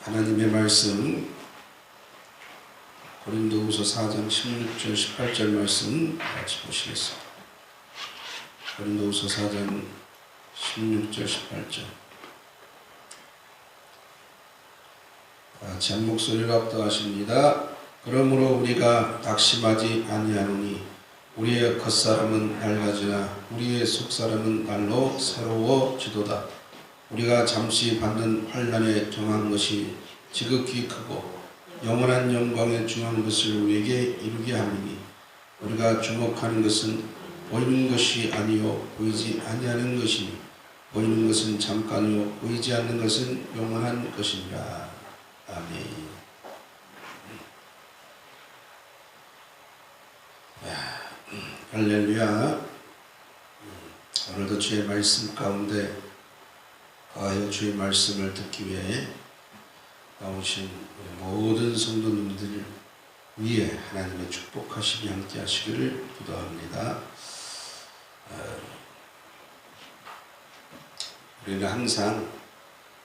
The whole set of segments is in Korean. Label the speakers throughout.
Speaker 1: 하나님의 말씀 고린도후서 4장 16절 18절 말씀 같이 보시겠습니다. 고린도후서 4장 16절 18절 같이 한 목소리로 합독하십니다. 그러므로 우리가 낙심하지 아니하노니 우리의 겉사람은 낡아지나 우리의 속사람은 날로 새로워지도다. 우리가 잠시 받는 환란에 정한 것이 지극히 크고 영원한 영광에 중한 것을 우리에게 이루게 함이니 우리가 주목하는 것은 보이는 것이 아니요 보이지 아니하는 것이니 보이는 것은 잠깐이요 보이지 않는 것은 영원한 것이니라 아멘. 야, 음, 할렐루야. 음, 오늘도 주의 말씀 가운데 더 하여 주의 말씀을 듣기 위해 나오신 모든 성도님들 위에 하나님의 축복하심이 함께 하시기를 기도합니다. 어, 우리는 항상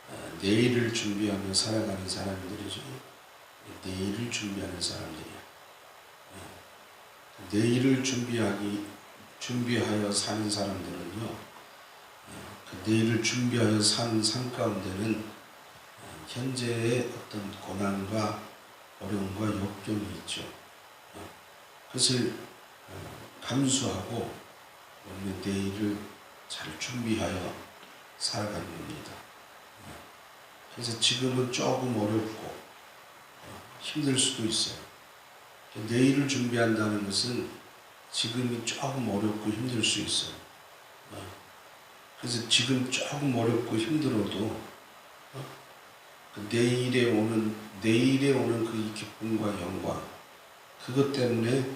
Speaker 1: 어, 내일을 준비하며 살아가는 사람들이죠. 내일을 준비하는 사람들이야. 어, 내일을 준비하기 준비하여 사는 사람들은요. 그 내일을 준비하여 삶 가운데는 어, 현재의 어떤 고난과 어려움과 역경이 있죠. 어, 그것을 어, 감수하고 우리는 내일을 잘 준비하여 살아가는 겁니다. 그래서 지금은 조금 어렵고 힘들 수도 있어요. 내일을 준비한다는 것은 지금이 조금 어렵고 힘들 수 있어요. 그래서 지금 조금 어렵고 힘들어도 어? 그 내일에 오는 내일에 오는 그 기쁨과 영광 그것 때문에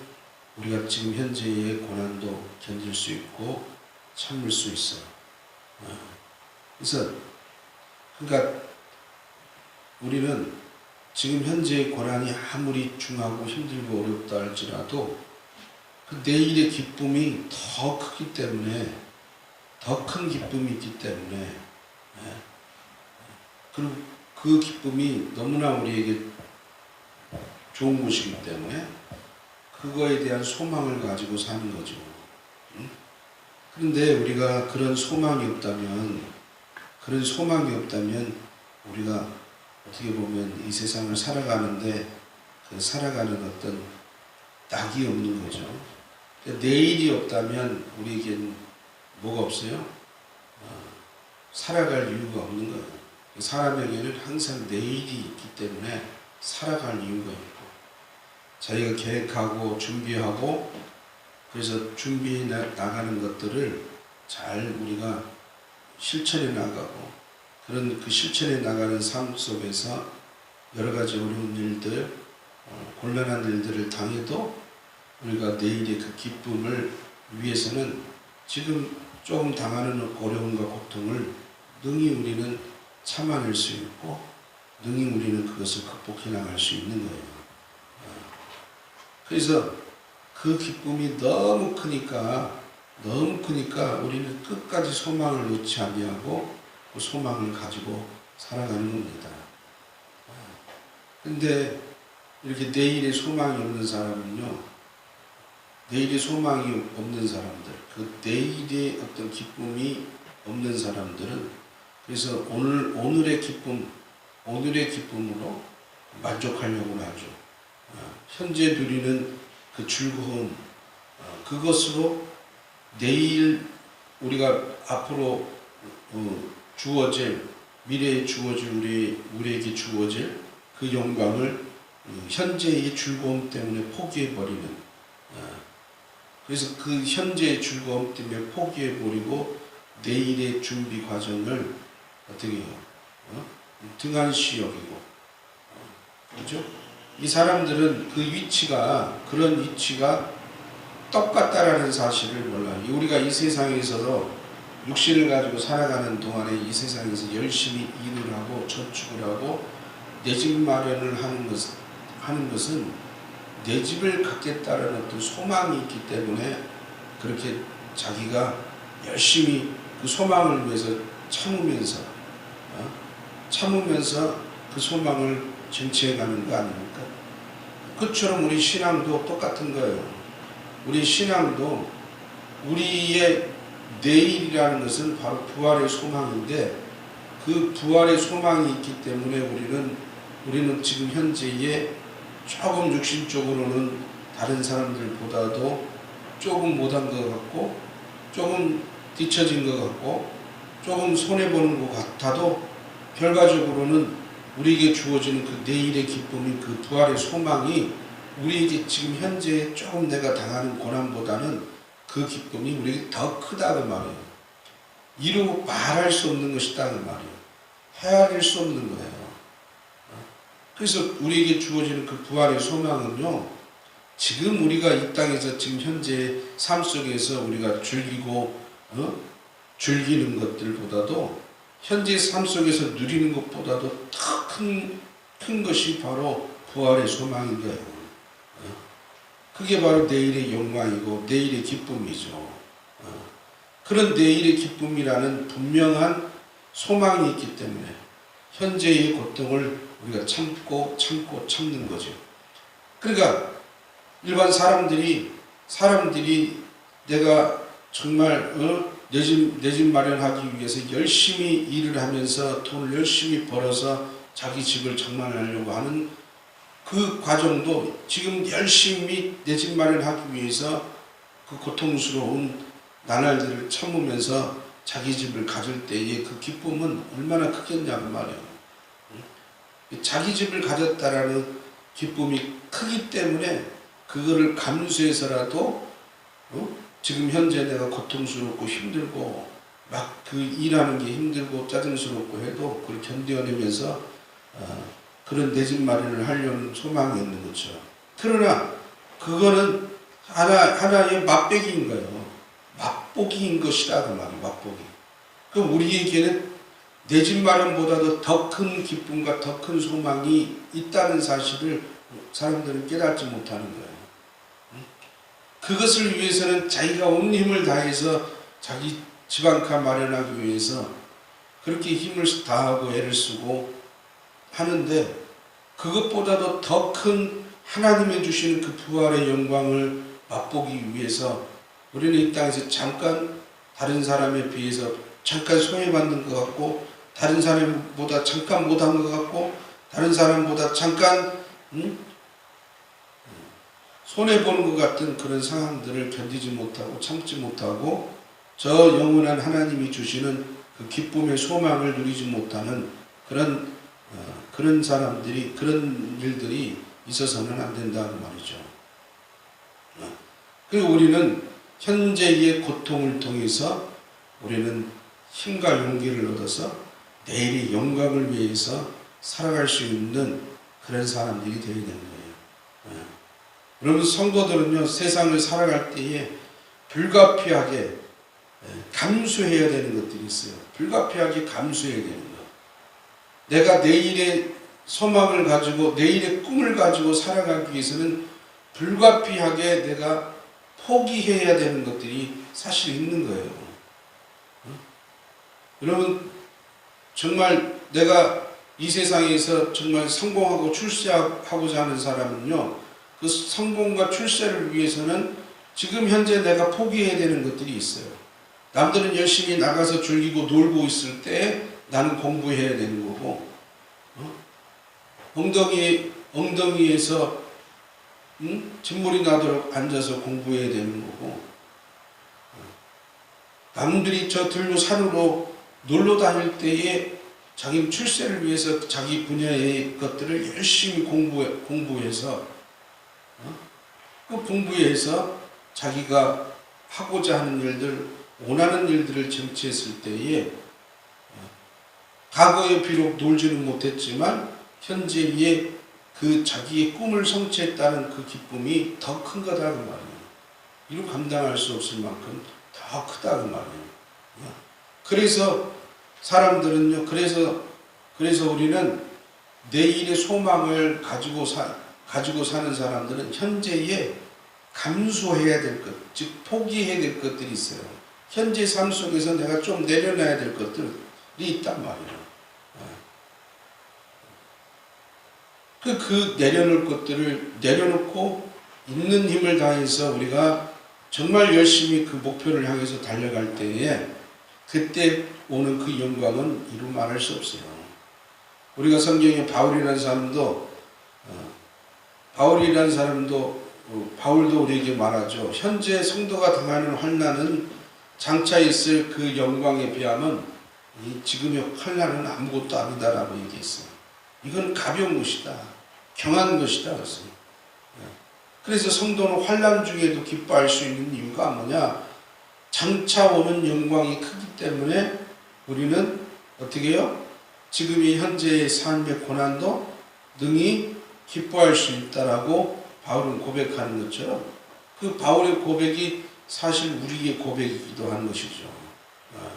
Speaker 1: 우리가 지금 현재의 고난도 견딜 수 있고 참을 수 있어요. 어. 그래서 그러니까 우리는 지금 현재의 고난이 아무리 중하고 힘들고 어렵다 할지라도 그 내일의 기쁨이 더 크기 때문에 더 큰 기쁨이 있기 때문에 예. 그리고 그 기쁨이 너무나 우리에게 좋은 것이기 때문에 그거에 대한 소망을 가지고 사는 거죠. 응? 그런데 우리가 그런 소망이 없다면 그런 소망이 없다면 우리가 어떻게 보면 이 세상을 살아가는데 그 살아가는 어떤 낙이 없는 거죠. 내일이 없다면 우리에겐 뭐가 없어요? 어, 살아갈 이유가 없는 거예요. 사람에게는 항상 내일이 있기 때문에 살아갈 이유가 있고 자기가 계획하고 준비하고 그래서 준비해 나가는 것들을 잘 우리가 실천해 나가고 그런 그 실천해 나가는 삶 속에서 여러 가지 어려운 일들, 어, 곤란한 일들을 당해도 우리가 내일의 그 기쁨을 위해서는 지금 조금 당하는 어려움과 고통을 능히 우리는 참아낼 수 있고 능히 우리는 그것을 극복해 나갈 수 있는 거예요. 어. 그래서 그 기쁨이 너무 크니까 너무 크니까 우리는 끝까지 소망을 놓지 아니하고 그 소망을 가지고 살아가는 겁니다. 근데 이렇게 내일에 소망이 없는 사람은요, 내일에 소망이 없는 사람들, 그 내일의 어떤 기쁨이 없는 사람들은 그래서 오늘 오늘의 기쁨, 오늘의 기쁨으로 만족하려고 하죠. 어, 현재 누리는 그 즐거움, 어, 그것으로 내일 우리가 앞으로 어, 주어질 미래에 주어질 우리 우리에게 주어질 그 영광을 현재의 즐거움 때문에 포기해 버리는 그래서 그 현재의 즐거움 때문에 포기해버리고 내일의 준비 과정을 어떻게 해요? 어? 등한시 여기고. 어? 그죠? 이 사람들은 그 위치가, 그런 위치가 똑같다라는 사실을 몰라요. 우리가 이 세상에서 육신을 가지고 살아가는 동안에 이 세상에서 열심히 일을 하고 저축을 하고 내 집 마련을 하는 것, 하는 것은 내 집을 갖겠다는 어떤 소망이 있기 때문에 그렇게 자기가 열심히 그 소망을 위해서 참으면서 어? 참으면서 그그 소망을 쟁취해 가는 거 아닙니까? 그처럼 우리 신앙도 똑같은 거예요. 우리 신앙도 우리의 내일이라는 것은 바로 부활의 소망인데 그 부활의 소망이 있기 때문에 우리는 우리는 지금 현재에 조금 육신적으로는 다른 사람들보다도 조금 못한 것 같고 조금 뒤처진 것 같고 조금 손해 보는 것 같아도 결과적으로는 우리에게 주어지는 그 내일의 기쁨이 그 부활의 소망이 우리에게 지금 현재 조금 내가 당하는 고난보다는 그 기쁨이 우리에게 더 크다 그 말이에요. 이루 말할 수 없는 것이다 그 말이에요. 헤아릴 수 없는 거예요. 그래서 우리에게 주어지는 그 부활의 소망은요. 지금 우리가 이 땅에서 지금 현재 삶 속에서 우리가 즐기고 어? 즐기는 것들보다도 현재 삶 속에서 누리는 것보다도 더큰 큰 것이 바로 부활의 소망인 거예요. 어? 그게 바로 내일의 영광이고 내일의 기쁨이죠. 어? 그런 내일의 기쁨이라는 분명한 소망이 있기 때문에 현재의 고통을 우리가 참고 참고 참는 거죠. 그러니까 일반 사람들이 사람들이 내가 정말 어? 내집 내 집 마련하기 위해서 열심히 일을 하면서 돈을 열심히 벌어서 자기 집을 장만하려고 하는 그 과정도 지금 열심히 내 집 마련하기 위해서 그 고통스러운 나날들을 참으면서 자기 집을 가질 때의 그 기쁨은 얼마나 크겠냐고 말이에요. 자기 집을 가졌다라는 기쁨이 크기 때문에 그거를 감수해서라도 어? 지금 현재 내가 고통스럽고 힘들고 막 그 일하는 게 힘들고 짜증스럽고 해도 그걸 견뎌내면서 어, 그런 내 집 마련을 하려는 소망이 있는 거죠. 그러나 그거는 하나 하나의 맛배기인 거예요. 맛보기인 것이다 그 말이 맛보기. 그 우리에게는 내집 마련보다도 더 큰 기쁨과 더 큰 소망이 있다는 사실을 사람들은 깨닫지 못하는 거예요. 그것을 위해서는 자기가 온 힘을 다해서 자기 집안카 마련하기 위해서 그렇게 힘을 다하고 애를 쓰고 하는데 그것보다도 더 큰 하나님의 주시는 그 부활의 영광을 맛보기 위해서 우리는 이 땅에서 잠깐 다른 사람에 비해서 잠깐 소외받는 것 같고 다른 사람보다 잠깐 못한 것 같고 다른 사람보다 잠깐 음? 손해 보는 것 같은 그런 상황들을 견디지 못하고 참지 못하고 저 영원한 하나님이 주시는 그 기쁨의 소망을 누리지 못하는 그런 어, 그런 사람들이 그런 일들이 있어서는 안 된다는 말이죠. 어, 그리고 우리는 현재의 고통을 통해서 우리는 힘과 용기를 얻어서 내일의 영광을 위해서 살아갈 수 있는 그런 사람들이 되어야 되는 거예요. 어. 여러분 성도들은요 세상을 살아갈 때에 불가피하게 예, 감수해야 되는 것들이 있어요. 불가피하게 감수해야 되는 것. 내가 내일의 소망을 가지고 내일의 꿈을 가지고 살아가기 위해서는 불가피하게 내가 포기해야 되는 것들이 사실 있는 거예요. 여러분 정말 내가 이 세상에서 정말 성공하고 출세하고자 하는 사람은요, 그 성공과 출세를 위해서는 지금 현재 내가 포기해야 되는 것들이 있어요. 남들은 열심히 나가서 즐기고 놀고 있을 때 나는 공부해야 되는 거고, 어? 엉덩이, 엉덩이에서 응? 진물이 나도록 앉아서 공부해야 되는 거고, 남들이 저 들로 산으로 놀러 다닐 때에 자기 출세를 위해서 자기 분야의 것들을 열심히 공부해, 공부해서 어? 그 공부해서 자기가 하고자 하는 일들, 원하는 일들을 쟁취했을 때에 어, 과거에 비록 놀지는 못했지만 현재의 그 자기의 꿈을 성취했다는 그 기쁨이 더 큰 거다 그 말이에요. 이루 감당할 수 없을 만큼 더 크다 그 말이에요. 어? 그래서 사람들은요. 그래서 그래서 우리는 내일의 소망을 가지고 사 가지고 사는 사람들은 현재에 감수해야 될 것, 즉 포기해야 될 것들이 있어요. 현재 삶 속에서 내가 좀 내려놔야 될 것들이 있단 말이에요. 그, 그 내려놓을 것들을 내려놓고 있는 힘을 다해서 우리가 정말 열심히 그 목표를 향해서 달려갈 때에 그때 오는 그 영광은 이루 말할 수 없어요. 우리가 성경에 바울이라는 사람도 어, 바울이라는 사람도 어, 바울도 우리에게 말하죠. 현재 성도가 당하는 환난은 장차 있을 그 영광에 비하면 이 지금의 환난은 아무것도 아니다라고 얘기했어요. 이건 가벼운 것이다. 경한 것이다. 그랬어요. 예. 그래서 성도는 환난 중에도 기뻐할 수 있는 이유가 뭐냐? 장차 오는 영광이 크기 때문에 우리는 어떻게 해요? 지금 이 현재의 삶의 고난도 능히 기뻐할 수 있다라고 바울은 고백하는 것처럼 그 바울의 고백이 사실 우리의 고백이기도 한 것이죠. 아.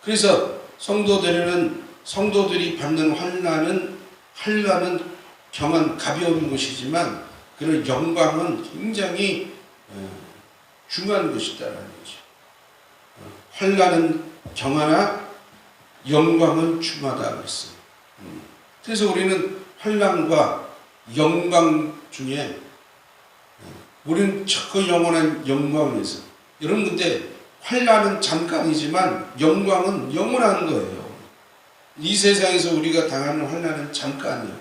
Speaker 1: 그래서 성도들에는 성도들이 받는 환난은 환난은 경한 가벼운 것이지만 그런 영광은 굉장히 어, 중요한 것이다라는 거죠. 어, 환난은 경하나 영광은 중하다 그랬어요. 음. 그래서 우리는 환난과 영광 중에 어, 우리는 저 영원한 영광을 위해서 여러분 근데 환난은 잠깐이지만 영광은 영원한 거예요. 이 세상에서 우리가 당하는 환난은 잠깐이에요.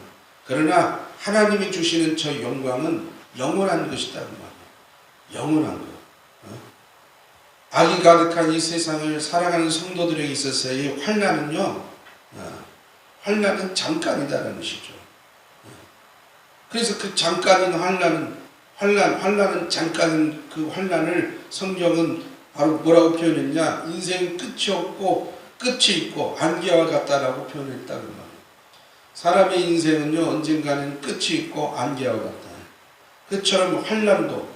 Speaker 1: 그러나 하나님이 주시는 저 영광은 영원한 것이다 그. 영원한 거. 어? 악이 가득한 이 세상을 살아가는 성도들에게 있어서의 환난은요. 어, 환난은 잠깐이다라는 것이죠. 어. 그래서 그 잠깐인 환난은 환난 환난은 잠깐인 그 환난을 성경은 바로 뭐라고 표현했냐? 인생 끝이 없고 끝이 있고 안개와 같다라고 표현했다는 말이에요. 사람의 인생은요 언젠가는 끝이 있고 안개와 같다. 그처럼 환란도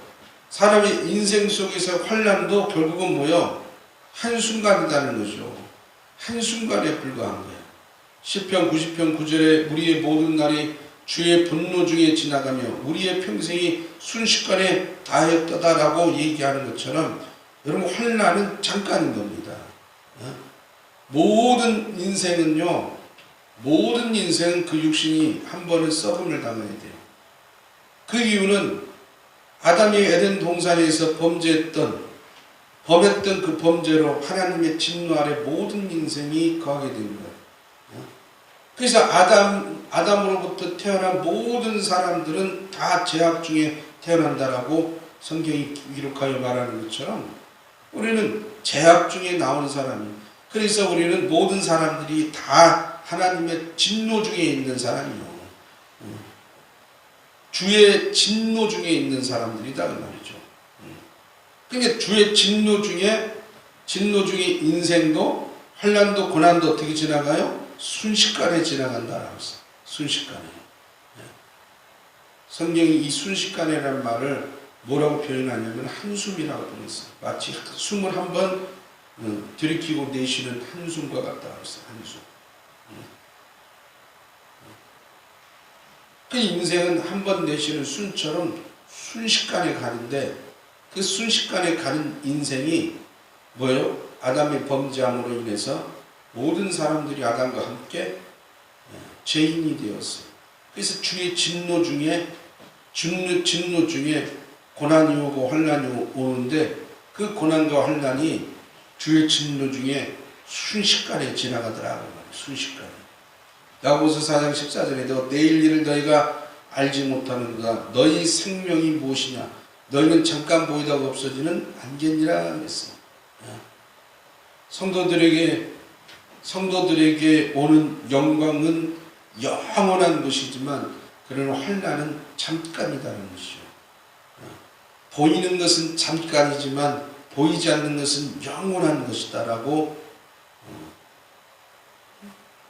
Speaker 1: 사람의 인생 속에서 환란도 결국은 뭐요 한 순간이라는 거죠. 한 순간에 불과한 거예요. 10편 90편 9절에 우리의 모든 날이 주의 분노 중에 지나가며 우리의 평생이 순식간에 다했다라고 얘기하는 것처럼 여러분 환란은 잠깐인 겁니다. 어? 모든 인생은요 모든 인생은 그 육신이 한 번은 썩음을 당해야 돼요. 그 이유는 아담이 에덴 동산에서 범죄했던 범했던 그 범죄로 하나님의 진노 아래 모든 인생이 거하게 된 거예요. 그래서 아담 아담으로부터 태어난 모든 사람들은 다 죄악 중에 태어난다라고 성경이 기록하여 말하는 것처럼 우리는 죄악 중에 나온 사람이 그래서 우리는 모든 사람들이 다 하나님의 진노 중에 있는 사람이요. 주의 진노 중에 있는 사람들이다 그 말이죠. 그러니까 주의 진노 중에 진노 중에 인생도 환란도 고난도 어떻게 지나가요? 순식간에 지나간다라고 했어요. 순식간에. 성경이 이 순식간이라는 말을 뭐라고 표현하냐면 한숨이라고 표현했어요. 마치 숨을 한번 어, 들이키고 내쉬는 한숨과 같다 그랬어요. 한숨. 그 인생은 한 번 내쉬는 순처럼 순식간에 가는데 그 순식간에 가는 인생이 뭐예요? 아담의 범죄함으로 인해서 모든 사람들이 아담과 함께 예, 죄인이 되었어요. 그래서 주의 진노 중에 진노, 진노 중에 고난이 오고 환란이 오는데 그 고난과 환란이 주의 진노 중에 순식간에 지나가더라고요. 순식간에. 야고보서 4장 14절에도 내일 일을 너희가 알지 못하는구나. 너희 생명이 무엇이냐? 너희는 잠깐 보이다가 없어지는 안개니라 했어요. 성도들에게 성도들에게 오는 영광은 영원한 것이지만 그런 환란은 잠깐이다는 것이죠. 보이는 것은 잠깐이지만 보이지 않는 것은 영원한 것이다라고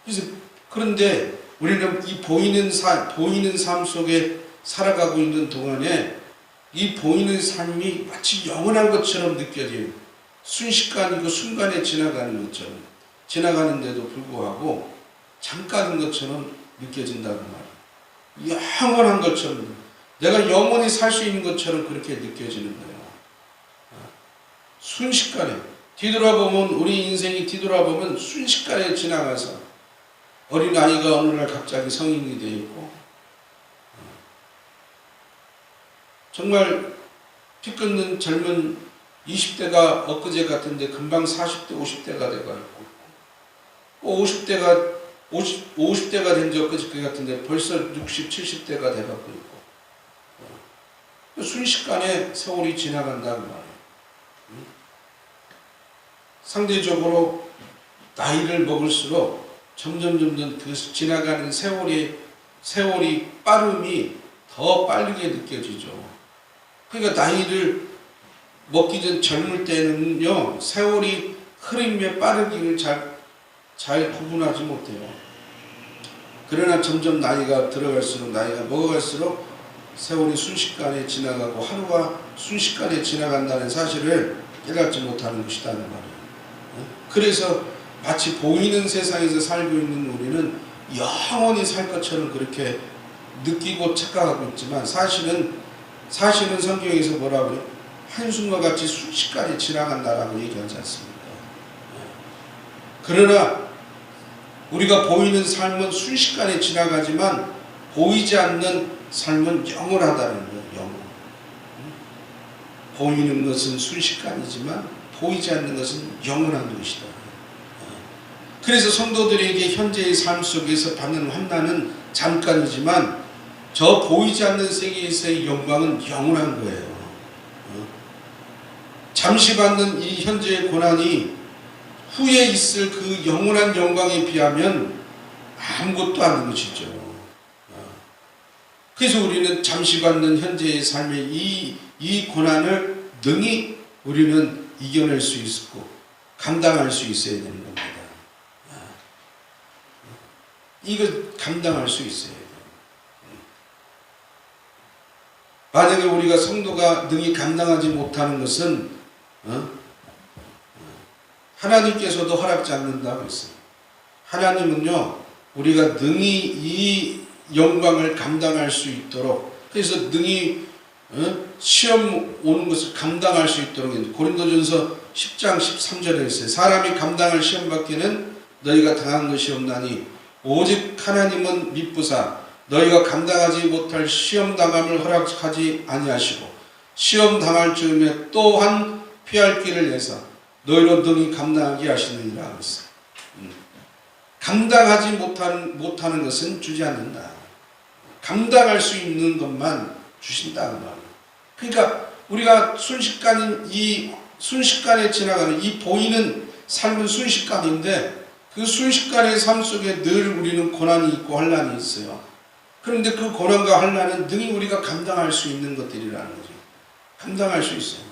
Speaker 1: 그래서 그런데 우리는 이 보이는 삶, 보이는 삶 속에 살아가고 있는 동안에 이 보이는 삶이 마치 영원한 것처럼 느껴져요. 순식간이고 순간에 지나가는 것처럼 지나가는데도 불구하고 잠깐인 것처럼 느껴진다는 말이에요. 영원한 것처럼 내가 영원히 살 수 있는 것처럼 그렇게 느껴지는 거예요. 순식간에 뒤돌아보면 우리 인생이 뒤돌아보면 순식간에 지나가서 어린아이가 어느 날 갑자기 성인이 되어 있고 정말 피 끊는 젊은 20대가 엊그제 같은데 금방 40대, 50대가 돼가 있고 50대가 50, 50대가 된지 엊그제 같은데 벌써 60, 70대가 돼가고 있고 어. 순식간에 세월이 지나간다는 말이에요. 음? 상대적으로 나이를 먹을수록 점점 점점 그 지나가는 세월이 세월이 빠름이 더 빠르게 느껴지죠. 그러니까 나이를 먹기 전 젊을 때는요 세월이 흐름에 빠르기를 잘, 잘 구분하지 못해요. 그러나 점점 나이가 들어갈수록 나이가 먹어갈수록 세월이 순식간에 지나가고 하루가 순식간에 지나간다는 사실을 깨닫지 못하는 것이다는 말이에요. 어? 그래서 마치 보이는 세상에서 살고 있는 우리는 영원히 살 것처럼 그렇게 느끼고 착각하고 있지만 사실은 사실은 성경에서 뭐라고 해요? 한순간 같이 순식간에 지나간다라고 얘기하지 않습니까? 그러나 우리가 보이는 삶은 순식간에 지나가지만 보이지 않는 삶은 영원하다는 거예요. 영원. 보이는 것은 순식간이지만 보이지 않는 것은 영원한 것이다. 그래서 성도들에게 현재의 삶 속에서 받는 환난은 잠깐이지만 저 보이지 않는 세계에서의 영광은 영원한 거예요. 잠시 받는 이 현재의 고난이 후에 있을 그 영원한 영광에 비하면 아무것도 아닌 것이죠. 그래서 우리는 잠시 받는 현재의 삶의 이, 이 고난을 능히 우리는 이겨낼 수 있고 감당할 수 있어야 되는 겁니다. 이거 감당할 수 있어야 돼요. 만약에 우리가 성도가 능히 감당하지 못하는 것은 어? 하나님께서도 허락지 않는다고 했어요. 하나님은요 우리가 능히 이 영광을 감당할 수 있도록 그래서 능히 어? 시험 오는 것을 감당할 수 있도록 고린도전서 10장 13절에 있어요. 사람이 감당할 시험 받기는 너희가 당한 것이 없나니 오직 하나님은 미쁘사 너희가 감당하지 못할 시험 당함을 허락하지 아니하시고 시험 당할 즈음에 또한 피할 길을 내서 너희로 등이 감당하게 하시느니라 했어. 음. 감당하지 못하는, 못하는 것은 주지 않는다. 감당할 수 있는 것만 주신다는 말. 그러니까 우리가 순식간인 이 순식간에 지나가는 이 보이는 삶은 순식간인데 그 순식간의 삶 속에 늘 우리는 고난이 있고 환란이 있어요. 그런데 그 고난과 환란은 능히 우리가 감당할 수 있는 것들이라는 거죠. 감당할 수 있어요.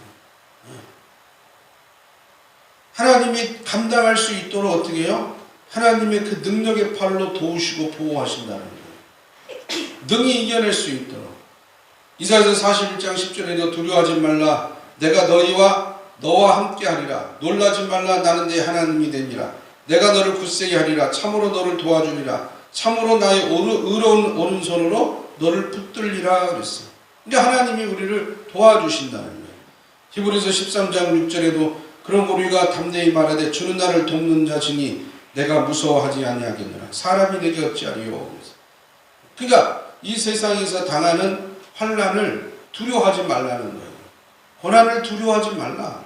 Speaker 1: 하나님이 감당할 수 있도록 어떻게 해요? 하나님의 그 능력의 팔로 도우시고 보호하신다는 거예요. 능히 이겨낼 수 있도록. 이사야서 41장 10절에도 두려워하지 말라. 내가 너희와 너와 함께 하리라. 놀라지 말라. 나는 내 하나님이 되니라. 내가 너를 굳세게 하리라. 참으로 너를 도와주리라. 참으로 나의 의로운 오른손으로 너를 붙들리라 그랬어. 그러니까 하나님이 우리를 도와주신다는 거예요. 히브리서 13장 6절에도 그럼 우리가 담대히 말하되 주는 나를 돕는 자시니 내가 무서워하지 아니하겠느라 사람이 내게 어찌 하리요 그러니까 이 세상에서 당하는 환란을 두려워하지 말라는 거예요 고난을 두려워하지 말라 어?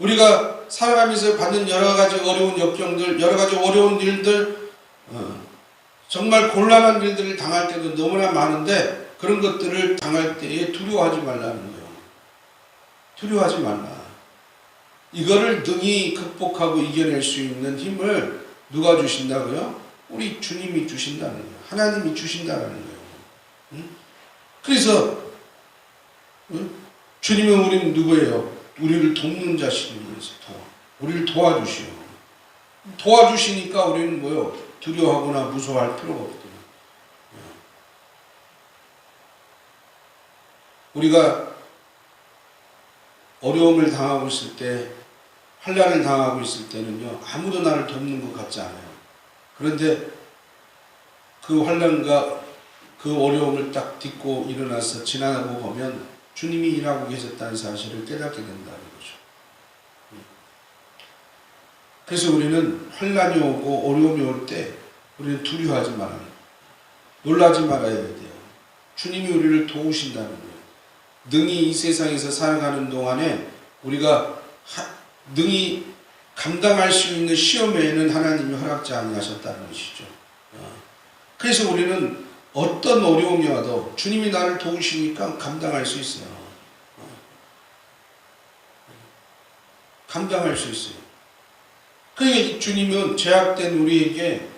Speaker 1: 우리가 살아가면서 받는 여러 가지 어려운 역경들 여러 가지 어려운 일들 어, 정말 곤란한 일들을 당할 때도 너무나 많은데 그런 것들을 당할 때에 두려워하지 말라는 거예요 두려워하지 말라 이거를 능히 극복하고 이겨낼 수 있는 힘을 누가 주신다고요? 우리 주님이 주신다는 거예요. 하나님이 주신다는 거예요. 응? 그래서 응? 주님은 우리는 누구예요? 우리를 돕는 자신이면서 도와. 우리를 도와주시오. 도와주시니까 우리는 뭐요? 두려워하거나 무서워할 필요가 없거든요. 우리가 어려움을 당하고 있을 때 환란을 당하고 있을 때는요 아무도 나를 돕는 것 같지 않아요. 그런데 그 환란과 그 어려움을 딱 딛고 일어나서 지나고 보면 주님이 일하고 계셨다는 사실을 깨닫게 된다는 거죠. 그래서 우리는 환란이 오고 어려움이 올 때 우리는 두려워하지 말아요. 놀라지 말아야 돼요. 주님이 우리를 도우신다는 거예요. 능히 이 세상에서 살아가는 동안에 우리가 하- 능히 감당할 수 있는 시험에는 하나님이 허락지 아니하셨다는 것이죠. 어. 그래서 우리는 어떤 어려움이 와도 주님이 나를 도우시니까 감당할 수 있어요. 어. 감당할 수 있어요. 그러니까 주님은 죄악된 우리에게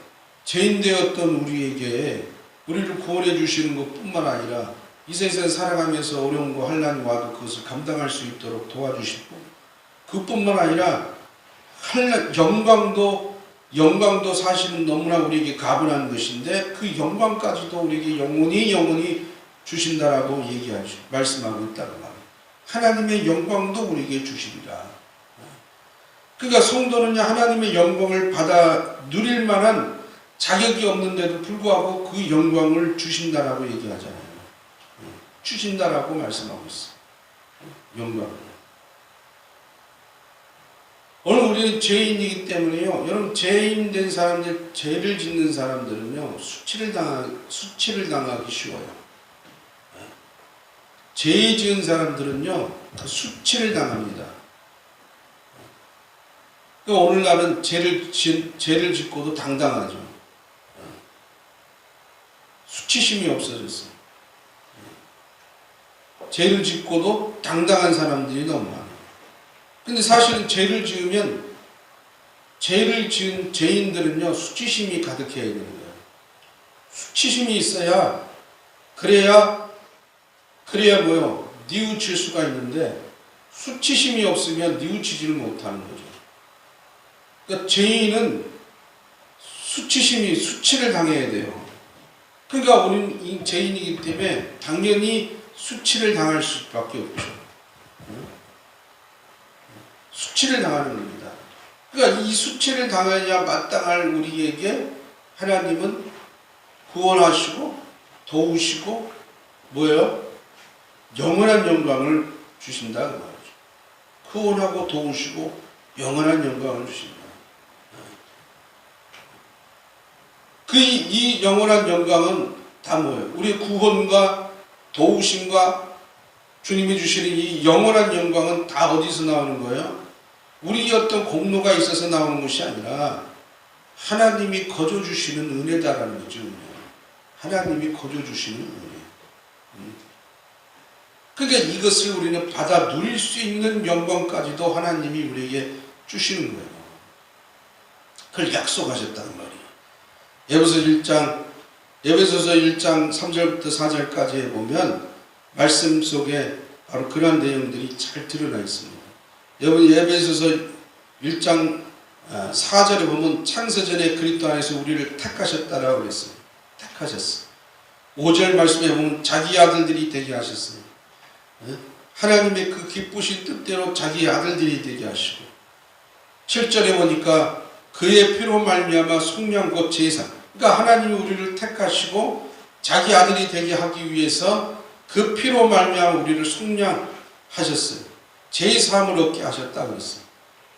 Speaker 1: 죄인 되었던 우리에게 우리를 구원해 주시는 것뿐만 아니라 이 세상 살아가면서 어려움과 환난이 와도 그것을 감당할 수 있도록 도와주시고 그뿐만 아니라 영광도 영광도 사실은 너무나 우리에게 가분한 것인데 그 영광까지도 우리에게 영원히 영원히 주신다라고 얘기하죠 말씀하고 있다고 말이에요. 하나님의 영광도 우리에게 주시리라. 그러니까 성도는 하나님의 영광을 받아 누릴 만한 자격이 없는데도 불구하고 그 영광을 주신다라고 얘기하잖아요. 주신다라고 말씀하고 있어요. 영광을. 오늘 우리는 죄인이기 때문에요. 여러분 죄인 된 사람들, 죄를 짓는 사람들은요 수치를 당하 수치를 당하기 쉬워요. 죄 지은 사람들은요 그 수치를 당합니다. 그러니까 오늘날은 죄를 지, 죄를 짓고도 당당하죠. 수치심이 없어졌어요. 죄를 짓고도 당당한 사람들이 너무 많아요. 근데 사실은 죄를 지으면 죄를 지은 죄인들은요 수치심이 가득해야 되는 거예요. 수치심이 있어야 그래야 그래야 뭐요 뉘우칠 수가 있는데 수치심이 없으면 뉘우치지를 못하는 거죠. 그러니까 죄인은 수치심이 수치를 당해야 돼요. 그러니까 우리는 이 죄인이기 때문에 당연히 수치를 당할 수밖에 없죠. 수치를 당하는 겁니다. 그러니까 이 수치를 당해야 마땅할 우리에게 하나님은 구원하시고 도우시고 뭐예요? 영원한 영광을 주신다 그 말이죠. 구원하고 도우시고 영원한 영광을 주신다. 그이 영원한 영광은 다 뭐예요? 우리의 구원과 도우심과 주님이 주시는 이 영원한 영광은 다 어디서 나오는 거예요? 우리 어떤 공로가 있어서 나오는 것이 아니라 하나님이 거저 주시는 은혜다라는 거죠. 하나님이 거저 주시는 은혜. 음. 그러니까 이것을 우리는 받아 누릴 수 있는 영광까지도 하나님이 우리에게 주시는 거예요. 그걸 약속하셨다는 말이에요. 에베소 1장 에베소서 1장 3절부터 4절까지 보면 말씀 속에 바로 그러한 내용들이 잘 드러나 있습니다. 여러분 에베소서 1장 4절에 보면 창세전에 그리스도 안에서 우리를 택하셨다라고 그랬어요. 택하셨어. 5절 말씀에 보면 자기 아들들이 되게 하셨어요. 예? 하나님의 그 기쁘신 뜻대로 자기 아들들이 되게 하시고 7절에 보니까 그의 피로 말미암아 속량 곧 제사. 그러니까 하나님이 우리를 택하시고 자기 아들이 되게 하기 위해서 그 피로 말미암아 우리를 속량하셨어요. 제3을 얻게 하셨다고 그랬어요.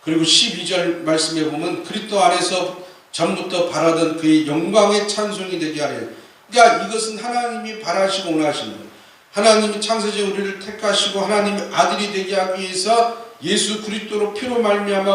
Speaker 1: 그리고 12절 말씀에 보면 그리스도 안에서 전부터 바라던 그의 영광의 찬송이 되게 하래요. 그러니까 이것은 하나님이 바라시고 원하시는 거예요. 하나님이 창세제 우리를 택하시고 하나님의 아들이 되게 하기 위해서 예수 그리스도로 피로 말미암아